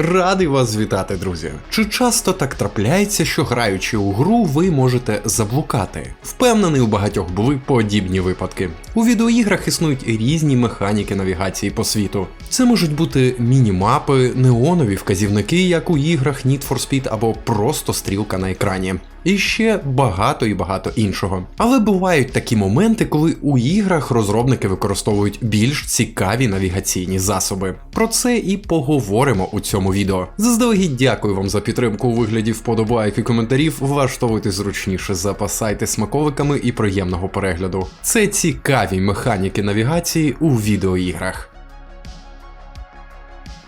Радий вас вітати, друзі. Чи часто так трапляється, що граючи у гру, ви можете заблукати? Впевнений, у багатьох були подібні випадки. У відеоіграх існують різні механіки навігації по світу. Це можуть бути міні-мапи, неонові вказівники, як у іграх Need for Speed або просто стрілка на екрані. І ще багато і багато іншого. Але бувають такі моменти, коли у іграх розробники використовують більш цікаві навігаційні засоби. Про це і поговоримо у цьому відео. Заздалегідь дякую вам за підтримку у вигляді вподобайок і коментарів. Влаштовуйте зручніше, запасайте смаковиками і приємного перегляду. Це цікаві механіки навігації у відеоіграх.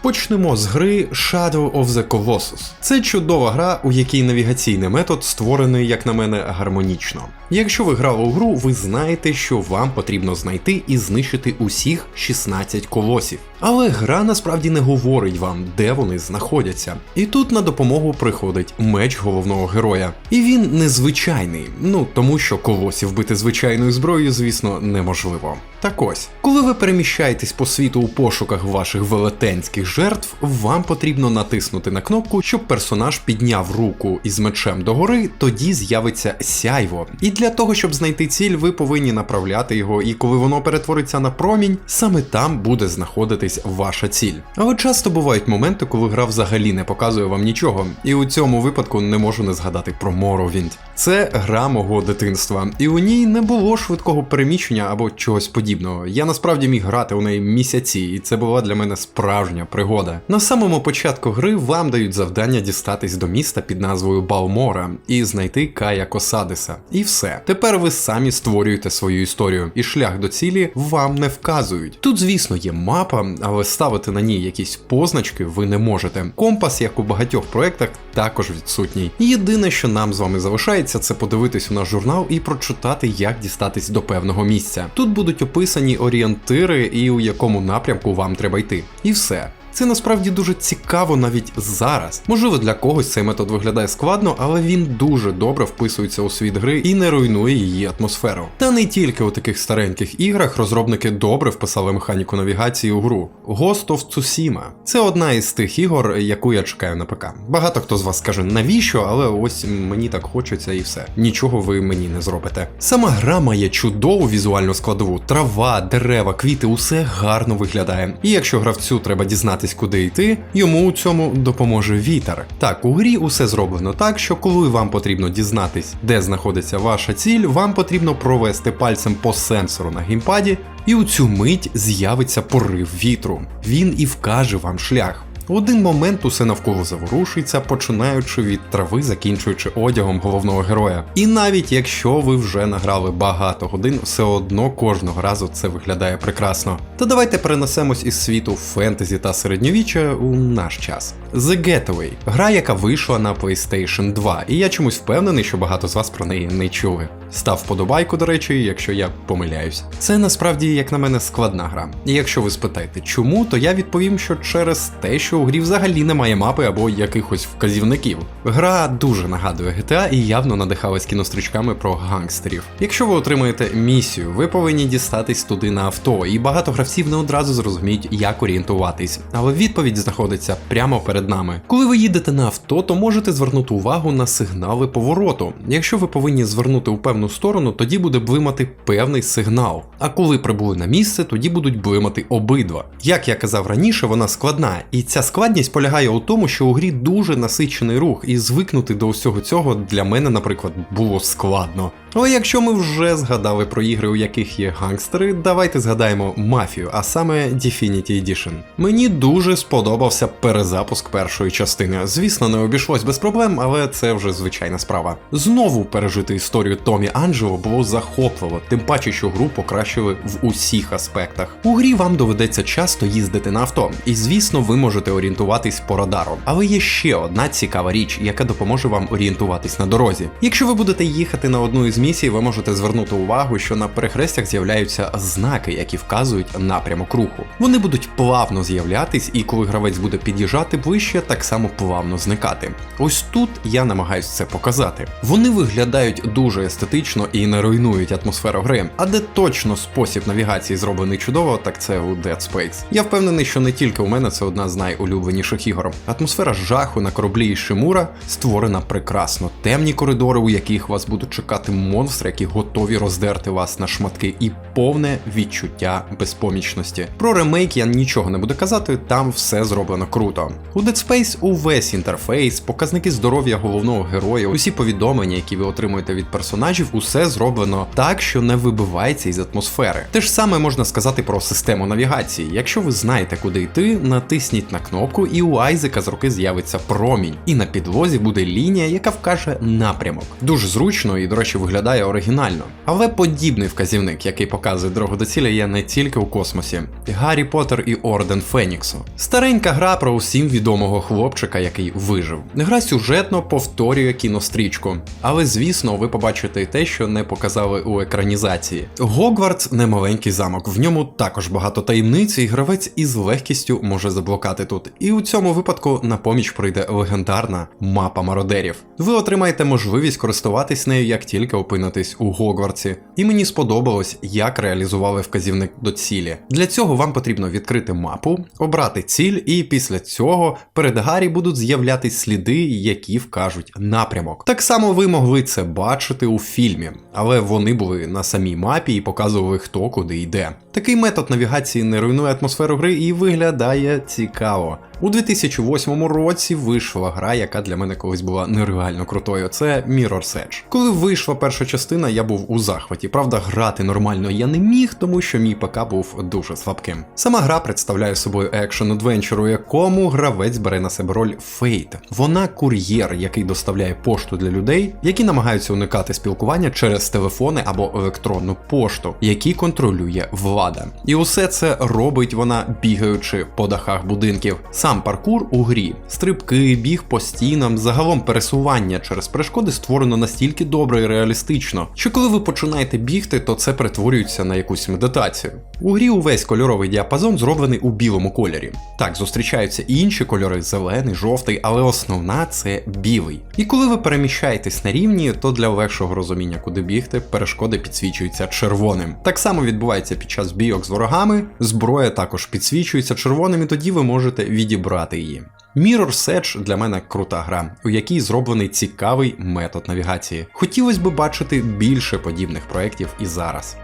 Почнемо з гри Shadow of the Colossus. Це чудова гра, у якій навігаційний метод створений, як на мене, гармонічно. Якщо ви грали у гру, ви знаєте, що вам потрібно знайти і знищити усіх 16 колосів. Але гра насправді не говорить вам, де вони знаходяться. І тут на допомогу приходить меч головного героя. І він незвичайний, ну тому що колосів бити звичайною зброєю, звісно, неможливо. Так ось, коли ви переміщаєтесь по світу у пошуках ваших велетенських жертв, вам потрібно натиснути на кнопку, щоб персонаж підняв руку із мечем догори, тоді з'явиться сяйво. І для того, щоб знайти ціль, ви повинні направляти його, і коли воно перетвориться на промінь, саме там буде знаходитись ваша ціль. Але часто бувають моменти, коли гра взагалі не показує вам нічого, і у цьому випадку не можу не згадати про Morrowind. Це гра мого дитинства, і у ній не було швидкого переміщення або чогось подібного. Я насправді міг грати у неї місяці, і це була для мене справжня пригода. На самому початку гри вам дають завдання дістатись до міста під назвою Балмора і знайти Кая Косадеса. І все. Тепер ви самі створюєте свою історію, і шлях до цілі вам не вказують. Тут, звісно, є мапа, але ставити на ній якісь позначки ви не можете. Компас, як у багатьох проектах, також відсутній. Єдине, що нам з вами залишається, це подивитись у наш журнал і прочитати, як дістатись до певного місця. Тут будуть описані орієнтири і у якому напрямку вам треба йти. І все. Це насправді дуже цікаво навіть зараз. Можливо, для когось цей метод виглядає складно, але він дуже добре вписується у світ гри і не руйнує її атмосферу. Та не тільки у таких стареньких іграх розробники добре вписали механіку навігації у гру. Ghost of Tsushima. Це одна із тих ігор, яку я чекаю на ПК. Багато хто з вас скаже навіщо, але ось мені так хочеться і все. Нічого ви мені не зробите. Сама гра має чудову візуальну складову, трава, дерева, квіти, усе гарно виглядає. І якщо гравцю треба дізнатися, куди йти, йому у цьому допоможе вітер. Так, у грі усе зроблено так, що коли вам потрібно дізнатись, де знаходиться ваша ціль, вам потрібно провести пальцем по сенсору на геймпаді, і у цю мить з'явиться порив вітру. Він і вкаже вам шлях. В один момент усе навколо заворушується, починаючи від трави, закінчуючи одягом головного героя. І навіть якщо ви вже награли багато годин, все одно кожного разу це виглядає прекрасно. То давайте перенесемось із світу фентезі та середньовіччя у наш час. The Getaway – гра, яка вийшла на PlayStation 2, і я чомусь впевнений, що багато з вас про неї не чули. Став вподобайку, до речі, якщо я помиляюсь. Це насправді, як на мене, складна гра. І якщо ви спитаєте, чому, то я відповім, що через те, що у грі взагалі немає мапи або якихось вказівників. Гра дуже нагадує GTA і явно надихалась кінострічками про гангстерів. Якщо ви отримаєте місію, ви повинні дістатись туди на авто, і багато гравців не одразу зрозуміють, як орієнтуватись. Але відповідь знаходиться прямо перед нами. Коли ви їдете на авто, то можете звернути увагу на сигнали повороту. Якщо ви повинні звернути у певну сторону, тоді буде блимати певний сигнал. А коли прибули на місце, тоді будуть блимати обидва. Як я казав раніше, вона складна, і ця складність полягає у тому, що у грі дуже насичений рух, і звикнути до усього цього для мене, наприклад, було складно. Але якщо ми вже згадали про ігри, у яких є гангстери, давайте згадаємо мафію, а саме Definity Edition. Мені дуже сподобався перезапуск першої частини. Звісно, не обійшлось без проблем, але це вже звичайна справа. Знову пережити історію Томі Анджело було захопливо, тим паче, що гру покращили в усіх аспектах. У грі вам доведеться часто їздити на авто, і звісно, ви можете орієнтуватись по радару. Але є ще одна цікава річ, яка допоможе вам орієнтуватись на дорозі. Якщо ви будете їхати на одну із місій ви можете звернути увагу, що на перехрестях з'являються знаки, які вказують напрямок руху. Вони будуть плавно з'являтись, і коли гравець буде під'їжджати ближче, так само плавно зникати. Ось тут я намагаюсь це показати. Вони виглядають дуже естетично і не руйнують атмосферу гри, а де точно спосіб навігації зроблений чудово, так це у Dead Space. Я впевнений, що не тільки у мене це одна з найулюбленіших ігор. Атмосфера жаху на кораблі із Шимура створена прекрасно. Темні коридори, у яких вас будуть чекати монстри, які готові роздерти вас на шматки, і повне відчуття безпомічності. Про ремейк я нічого не буду казати, там все зроблено круто. У Dead Space увесь інтерфейс, показники здоров'я головного героя, усі повідомлення, які ви отримуєте від персонажів, усе зроблено так, що не вибивається із атмосфери. Те ж саме можна сказати про систему навігації. Якщо ви знаєте, куди йти, натисніть на кнопку, і у Айзека з руки з'явиться промінь, і на підлозі буде лінія, яка вкаже напрямок. Дуже зручно і, до речі, виглядає оригінально. Але подібний вказівник, який показує дорогу до цілі, є не тільки у космосі. Гаррі Поттер і Орден Феніксу. Старенька гра про усім відомого хлопчика, який вижив. Гра сюжетно повторює кінострічку, але звісно, ви побачите і те, що не показали у екранізації. Гогвартс не маленький замок, в ньому також багато таємниць, і гравець із легкістю може заблокати тут. І у цьому випадку на поміч прийде легендарна мапа мародерів. Ви отримаєте можливість користуватись нею, як тільки опинитесь у Гогвартсі. І мені сподобалось, як реалізували вказівник до цілі. Для цього вам потрібно відкрити мапу, обрати ціль, і після цього перед Гаррі будуть з'являтись сліди, які вкажуть напрямок. Так само ви могли це бачити у фільмі, але вони були на самій мапі і показували, хто куди йде. Такий метод навігації не руйнує атмосферу гри і виглядає цікаво. У 2008 році вийшла гра, яка для мене колись була нереально крутою. Це Mirror's Edge. Коли вийшла перша частина, я був у захваті. Правда, грати нормально я не міг, тому що мій ПК був дуже слабким. Сама гра представляє собою екшен адвенчер, у якому гравець бере на себе роль Фейт. Вона кур'єр, який доставляє пошту для людей, які намагаються уникати спілкування через телефони або електронну пошту, які контролює влада. І усе це робить вона, бігаючи по дахах будинків. Сам паркур у грі, стрибки, біг по стінам, загалом пересування через перешкоди створено настільки добре і реалістично, що коли ви починаєте бігти, то це перетворюється на якусь медитацію. У грі увесь кольоровий діапазон зроблений у білому кольорі. Так, зустрічаються і інші кольори зелений, жовтий, але основна це білий. І коли ви переміщаєтесь на рівні, то для легшого розуміння, куди бігти, перешкоди підсвічуються червоним. Так само відбувається під час бійок з ворогами, зброя також підсвічується червоним, і тоді ви можете відібрати її. Mirror's Edge для мене крута гра, у якій зроблений цікавий метод навігації. Хотілося б бачити більше подібних проєктів і зараз.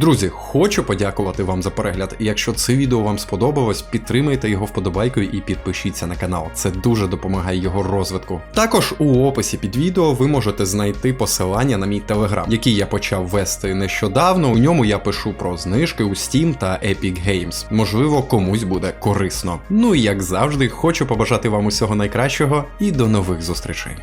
Друзі, хочу подякувати вам за перегляд. Якщо це відео вам сподобалось, підтримайте його вподобайкою і підпишіться на канал. Це дуже допомагає його розвитку. Також у описі під відео ви можете знайти посилання на мій телеграм, який я почав вести нещодавно. У ньому я пишу про знижки у Steam та Epic Games. Можливо, комусь буде корисно. Ну і як завжди, хочу побажати вам усього найкращого і до нових зустрічей.